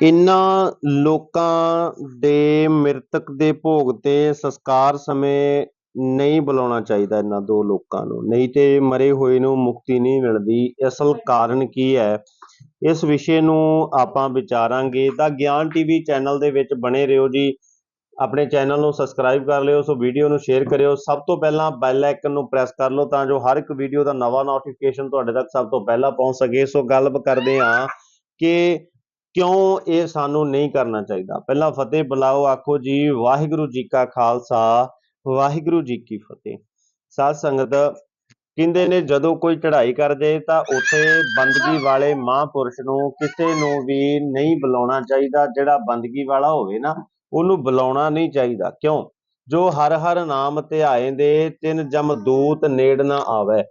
ਇਨ੍ਹਾਂ ਲੋਕਾਂ ਦੇ ਮ੍ਰਿਤਕ ਦੇ ਭੋਗ ਤੇ ਸੰਸਕਾਰ ਸਮੇਂ ਨਹੀਂ ਬੁਲਾਉਣਾ ਚਾਹੀਦਾ ਇਹਨਾਂ ਦੋ ਲੋਕਾਂ ਨੂੰ। ਨਹੀਂ ਤੇ ਮਰੇ ਹੋਏ ਨੂੰ ਮੁਕਤੀ ਨਹੀਂ ਮਿਲਦੀ। ਅਸਲ ਕਾਰਨ ਕੀ ਹੈ? ਇਸ ਵਿਸ਼ੇ ਨੂੰ ਆਪਾਂ ਵਿਚਾਰਾਂਗੇ। ਤਾਂ ਗਿਆਨ ਟੀਵੀ ਚੈਨਲ ਦੇ ਵਿੱਚ ਬਣੇ ਰਹੋ ਜੀ। ਆਪਣੇ ਚੈਨਲ ਨੂੰ ਸਬਸਕ੍ਰਾਈਬ ਕਰ ਲਿਓ ਸੋ ਵੀਡੀਓ ਨੂੰ ਸ਼ੇਅਰ ਕਰਿਓ। ਸਭ ਤੋਂ ਪਹਿਲਾਂ ਬੈਲ ਆਈਕਨ ਨੂੰ ਪ੍ਰੈਸ ਕਰ ਲਓ ਤਾਂ ਜੋ ਹਰ ਇੱਕ ਵੀਡੀਓ ਦਾ ਨਵਾਂ ਨੋਟੀਫਿਕੇਸ਼ਨ ਤੁਹਾਡੇ ਤੱਕ ਸਭ ਤੋਂ ਪਹਿਲਾਂ ਪਹੁੰਚ ਸਕੇ। ਸੋ ਗੱਲ ਕਰਦੇ ਹਾਂ ਕਿ ਕਿਉਂ ਇਹ ਸਾਨੂੰ ਨਹੀਂ ਕਰਨਾ ਚਾਹੀਦਾ? ਪਹਿਲਾਂ ਫਤਿਹ ਬੁਲਾਓ, ਆਖੋ ਜੀ, ਵਾਹਿਗੁਰੂ ਜੀ ਕਾ ਖਾਲਸਾ, ਵਾਹਿਗੁਰੂ ਜੀ ਕੀ ਫਤਿਹ। ਸਾਧ ਸੰਗਤ, ਕਹਿੰਦੇ ਨੇ ਜਦੋਂ ਕੋਈ ਚੜ੍ਹਾਈ ਕਰ ਜਾਏ ਤਾਂ ਉੱਥੇ ਬੰਦਗੀ ਵਾਲੇ ਮਹਾਂਪੁਰਸ਼ ਨੂੰ ਕਿਸੇ ਨੂੰ ਵੀ ਨਹੀਂ ਬੁਲਾਉਣਾ ਚਾਹੀਦਾ। ਜਿਹੜਾ ਬੰਦਗੀ ਵਾਲਾ ਹੋਵੇ ਨਾ, ਉਹਨੂੰ ਬੁਲਾਉਣਾ ਨਹੀਂ ਚਾਹੀਦਾ। ਕਿਉਂ? ਜੋ ਹਰ ਹਰ ਨਾਮ ਧਿਆਏ ਦੇ, ਤਿੰਨ ਜਮਦੂਤ ਨੇੜ ਨਾ ਆਵੇ।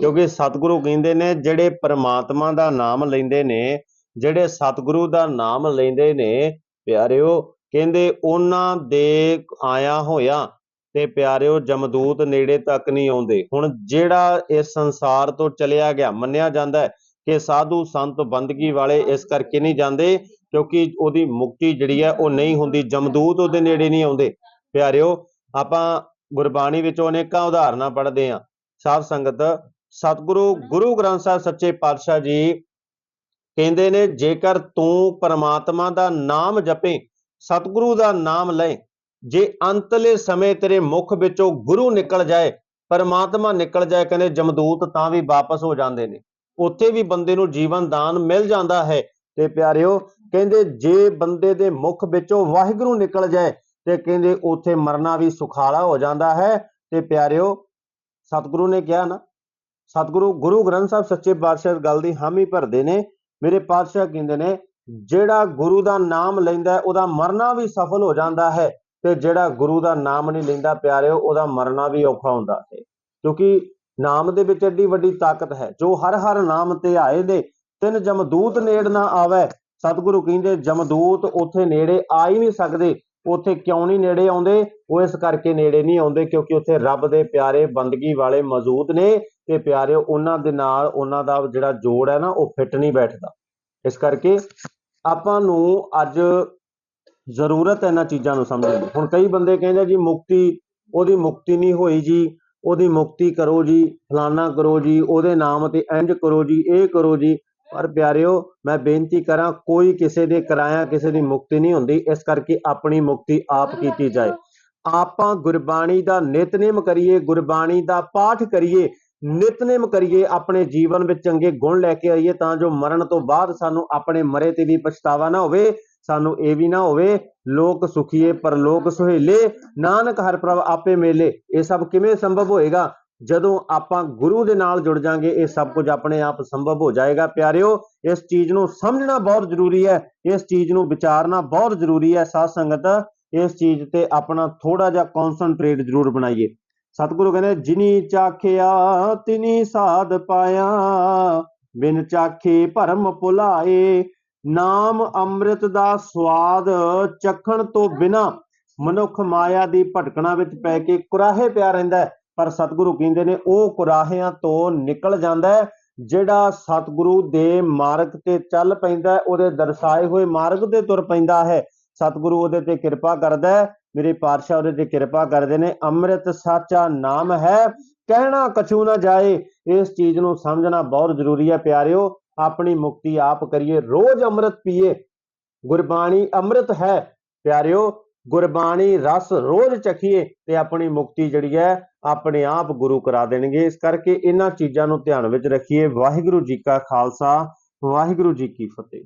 ਕਿਉਂਕਿ ਸਤਿਗੁਰੂ ਕਹਿੰਦੇ ਨੇ, ਜਿਹੜੇ ਪਰਮਾਤਮਾ ਦਾ ਨਾਮ ਲੈਂਦੇ ਨੇ ਜਿਹੜੇ ਸਤਿਗੁਰੂ ਦਾ ਨਾਮ ਲੈਂਦੇ ਨੇ, ਪਿਆਰਿਓ, ਕਹਿੰਦੇ ਉਹਨਾਂ ਦੇ ਆਇਆ ਹੋਇਆ ਤੇ ਪਿਆਰਿਓ, ਜਮਦੂਤ ਨੇੜੇ ਤੱਕ ਨਹੀਂ ਆਉਂਦੇ। ਹੁਣ ਜਿਹੜਾ ਇਸ ਸੰਸਾਰ ਤੋਂ ਚਲਿਆ ਗਿਆ, ਮੰਨਿਆ ਜਾਂਦਾ ਹੈ ਕਿ ਸਾਧੂ ਸੰਤ ਬੰਦਗੀ ਵਾਲੇ ਇਸ ਕਰਕੇ ਨਹੀਂ ਜਾਂਦੇ ਕਿਉਂਕਿ ਉਹਦੀ ਮੁਕਤੀ ਜਿਹੜੀ ਹੈ ਉਹ ਨਹੀਂ ਹੁੰਦੀ, ਜਮਦੂਤ ਉਹਦੇ ਨੇੜੇ ਨਹੀਂ ਆਉਂਦੇ। ਪਿਆਰਿਓ, ਆਪਾਂ ਗੁਰਬਾਣੀ ਵਿੱਚੋਂ ਅਨੇਕਾਂ ਉਦਾਹਰਨਾਂ ਪੜ੍ਹਦੇ ਹਾਂ। ਸਾਧ ਸੰਗਤ, ਸਤਿਗੁਰੂ, ਗੁਰੂ ਗ੍ਰੰਥ ਸਾਹਿਬ ਸੱਚੇ ਪਾਤਸ਼ਾਹ ਜੀ ਕਹਿੰਦੇ ਨੇ, ਜੇਕਰ ਤੂੰ ਪਰਮਾਤਮਾ ਦਾ ਨਾਮ ਜਪੇ, ਸਤਿਗੁਰੂ ਦਾ ਨਾਮ ਲੈ ਜੇ ਅੰਤਲੇ ਸਮੇਂ ਤੇਰੇ ਮੁਖ ਵਿੱਚੋਂ ਗੁਰੂ ਨਿਕਲ ਜਾਏ, ਪਰਮਾਤਮਾ ਨਿਕਲ ਜਾਏ, ਕਹਿੰਦੇ ਜਮਦੂਤ ਤਾਂ ਵੀ ਵਾਪਸ ਹੋ ਜਾਂਦੇ ਨੇ। ਉੱਥੇ ਵੀ ਬੰਦੇ ਨੂੰ ਜੀਵਨ ਦਾਨ ਮਿਲ ਜਾਂਦਾ ਹੈ। ਤੇ ਪਿਆਰਿਓ, ਕਹਿੰਦੇ ਜੇ ਬੰਦੇ ਦੇ ਮੁਖ ਵਿੱਚੋਂ ਵਾਹਿਗੁਰੂ ਨਿਕਲ ਜਾਏ, ਤੇ ਕਹਿੰਦੇ ਉੱਥੇ ਮਰਨਾ ਵੀ ਸੁਖਾਲਾ ਹੋ ਜਾਂਦਾ ਹੈ। ਤੇ ਪਿਆਰਿਓ, ਸਤਿਗੁਰੂ ਨੇ ਕਿਹਾ ਨਾ, ਸਤਿਗੁਰੂ ਗੁਰੂ ਗ੍ਰੰਥ ਸਾਹਿਬ ਸੱਚੇ ਪਾਤਸ਼ਾਹ ਇਸ ਗੱਲ ਦੀ ਹਾਮੀ ਭਰਦੇ ਨੇ ਮੇਰੇ ਪਾਤਸ਼ਾਹ ਕਹਿੰਦੇ ਨੇ, ਜਿਹੜਾ ਗੁਰੂ ਦਾ ਨਾਮ ਲੈਂਦਾ ਉਹਦਾ ਮਰਨਾ ਵੀ ਸਫਲ ਹੋ ਜਾਂਦਾ ਹੈ ਤੇ ਜਿਹੜਾ ਗੁਰੂ ਦਾ ਨਾਮ ਨਹੀਂ ਲੈਂਦਾ ਪਿਆਰਿਓ, ਉਹਦਾ ਮਰਨਾ ਵੀ ਔਖਾ ਹੁੰਦਾ ਹੈ। ਕਿਉਂਕਿ ਨਾਮ ਦੇ ਵਿੱਚ ਐਡੀ ਵੱਡੀ ਤਾਕਤ ਹੈ, ਜੋ ਹਰ ਹਰ ਨਾਮ ਤੇ ਆਏ ਦੇ ਤਿੰਨ ਜਮਦੂਤ ਨੇੜ ਨਾ ਆਵੇ। ਸਤਿਗੁਰੂ ਕਹਿੰਦੇ, ਜਮਦੂਤ ਉੱਥੇ ਨੇੜੇ ਆ ਹੀ ਨਹੀਂ ਸਕਦੇ। ਉੱਥੇ ਕਿਉਂ ਨਹੀਂ ਨੇੜੇ ਆਉਂਦੇ? ਉਹ ਇਸ ਕਰਕੇ ਨੇੜੇ ਨਹੀਂ ਆਉਂਦੇ ਕਿਉਂਕਿ ਉੱਥੇ ਰੱਬ ਦੇ ਪਿਆਰੇ ਬੰਦਗੀ ਵਾਲੇ ਮੌਜੂਦ ਨੇ ਤੇ ਪਿਆਰਿਓ ਉਹਨਾਂ ਦੇ ਨਾਲ ਉਹਨਾਂ ਦਾ ਜਿਹੜਾ ਜੋੜ ਹੈ ਨਾ, ਉਹ ਫਿੱਟ ਨਹੀਂ ਬੈਠਦਾ। ਇਸ ਕਰਕੇ ਆਪਾਂ ਨੂੰ ਅੱਜ ਜ਼ਰੂਰਤ ਹੈ ਇਹਨਾਂ ਚੀਜ਼ਾਂ ਨੂੰ ਸਮਝਣ ਦੀ। ਹੁਣ ਕਈ ਬੰਦੇ ਕਹਿੰਦੇ ਜੀ, ਮੁਕਤੀ, ਉਹਦੀ ਮੁਕਤੀ ਨਹੀਂ ਹੋਈ ਜੀ, ਉਹਦੀ ਮੁਕਤੀ ਕਰੋ ਜੀ, ਫਲਾਨਾ ਕਰੋ ਜੀ, ਉਹਦੇ ਨਾਮ ਤੇ ਇੰਜ ਕਰੋ ਜੀ, ਇਹ ਕਰੋ ਜੀ। ਪਰ ਪਿਆਰਿਓ ਮੈਂ ਬੇਨਤੀ ਕਰਾਂ ਕੋਈ ਕਿਸੇ ਦੇ ਕਰਾਇਆ ਕਿਸੇ ਦੀ ਮੁਕਤੀ ਨਹੀਂ ਹੁੰਦੀ ਇਸ ਕਰਕੇ ਆਪਣੀ ਮੁਕਤੀ ਆਪ ਕੀਤੀ ਜਾਏ। ਆਪਾਂ ਗੁਰਬਾਣੀ ਦਾ ਨਿਤਨੇਮ ਕਰੀਏ ਗੁਰਬਾਣੀ ਦਾ ਪਾਠ ਕਰੀਏ ਨਿਤਨੇਮ ਕਰੀਏ ਆਪਣੇ ਜੀਵਨ ਵਿੱਚ ਚੰਗੇ ਗੁਣ ਲੈ ਕੇ ਆਈਏ ਤਾਂ ਜੋ ਮਰਨ ਤੋਂ ਬਾਅਦ ਸਾਨੂੰ ਆਪਣੇ ਮਰੇ ਤੇ ਵੀ ਪਛਤਾਵਾ ਨਾ ਹੋਵੇ ਸਾਨੂੰ ਇਹ ਵੀ ਨਾ ਹੋਵੇ ਲੋਕ ਸੁਖੀਏ ਪਰਲੋਕ ਸੁਹੇਲੇ ਨਾਨਕ ਹਰ ਪ੍ਰਭ ਆਪੇ ਮੇਲੇ ਇਹ ਸਭ ਕਿਵੇਂ ਸੰਭਵ ਹੋਏਗਾ? ਜਦੋਂ ਆਪਾਂ ਗੁਰੂ ਦੇ ਨਾਲ ਜੁੜ ਜਾਾਂਗੇ, ਇਹ ਸਭ ਕੁਝ ਆਪਣੇ ਆਪ ਸੰਭਵ ਹੋ ਜਾਏਗਾ। ਪਿਆਰਿਓ, ਇਸ ਚੀਜ਼ ਨੂੰ ਸਮਝਣਾ ਬਹੁਤ ਜ਼ਰੂਰੀ ਹੈ। ਇਸ ਚੀਜ਼ ਨੂੰ ਵਿਚਾਰਨਾ ਬਹੁਤ ਜ਼ਰੂਰੀ ਹੈ। ਸਾਧ ਸੰਗਤ, ਇਸ ਚੀਜ਼ ਤੇ ਆਪਣਾ ਥੋੜਾ ਜਿਹਾ ਕਨਸੈਂਟਰੇਟ ਜ਼ਰੂਰ ਬਣਾਈਏ। ਸਤਿਗੁਰੂ ਕਹਿੰਦੇ, ਜਿਨੀ ਚਾਖਿਆ, ਤਿਨੀ ਸਾਧ ਪਾਇਆ। ਬਿਨ ਚਾਖੇ ਭਰਮ ਭੁਲਾਏ। ਨਾਮ ਅੰਮ੍ਰਿਤ ਦਾ ਸਵਾਦ ਚੱਖਣ ਤੋਂ ਬਿਨਾ ਮਨੁੱਖ ਮਾਇਆ ਦੀ ਭਟਕਣਾ ਵਿੱਚ ਪੈ ਕੇ ਕੁਰਾਹੇ ਪਿਆ ਰਹਿੰਦਾ ਹੈ। ਪਰ ਸਤਿਗੁਰੂ ਕਹਿੰਦੇ ਨੇ ਉਹ ਕੁਰਾਹਿਆਂ ਤੋਂ ਨਿਕਲ ਜਾਂਦਾ ਹੈ, ਜਿਹੜਾ ਸਤਿਗੁਰੂ ਦੇ ਮਾਰਗ ਤੇ ਚੱਲ ਪੈਂਦਾ ਉਹਦੇ ਦਰਸਾਏ ਹੋਏ ਮਾਰਗ ਤੇ ਤੁਰ ਪੈਂਦਾ ਹੈ। ਸਤਿਗੁਰੂ ਉਹਦੇ ਤੇ ਕਿਰਪਾ ਕਰਦਾ ਹੈ, ਮੇਰੇ ਪਾਤਸ਼ਾਹ ਉਹਦੇ ਤੇ ਕਿਰਪਾ ਕਰਦੇ ਨੇ, ਅੰਮ੍ਰਿਤ ਸਾਚਾ ਨਾਮ ਹੈ, ਕਹਿਣਾ ਕਛੂ ਨਾ ਜਾਏ, ਇਸ ਚੀਜ਼ ਨੂੰ ਸਮਝਣਾ ਬਹੁਤ ਜ਼ਰੂਰੀ ਹੈ ਪਿਆਰਿਓ, ਆਪਣੀ ਮੁਕਤੀ ਆਪ ਕਰੀਏ, ਰੋਜ਼ ਅੰਮ੍ਰਿਤ ਪੀਏ, ਗੁਰਬਾਣੀ ਅੰਮ੍ਰਿਤ ਹੈ, ਪਿਆਰਿਓ ਗੁਰਬਾਣੀ ਰਸ ਰੋਜ਼ ਚਖੀਏ ਤੇ ਆਪਣੀ ਮੁਕਤੀ ਜਿਹੜੀ ਹੈ, ਆਪਣੇ ਆਪ ਗੁਰੂ ਕਰਾ ਦੇਣਗੇ। ਇਸ ਕਰਕੇ ਇਹਨਾਂ ਚੀਜ਼ਾਂ ਨੂੰ ਧਿਆਨ ਵਿੱਚ ਰੱਖੀਏ। ਵਾਹਿਗੁਰੂ ਜੀ ਕਾ ਖਾਲਸਾ, ਵਾਹਿਗੁਰੂ ਜੀ ਕੀ ਫਤਿਹ।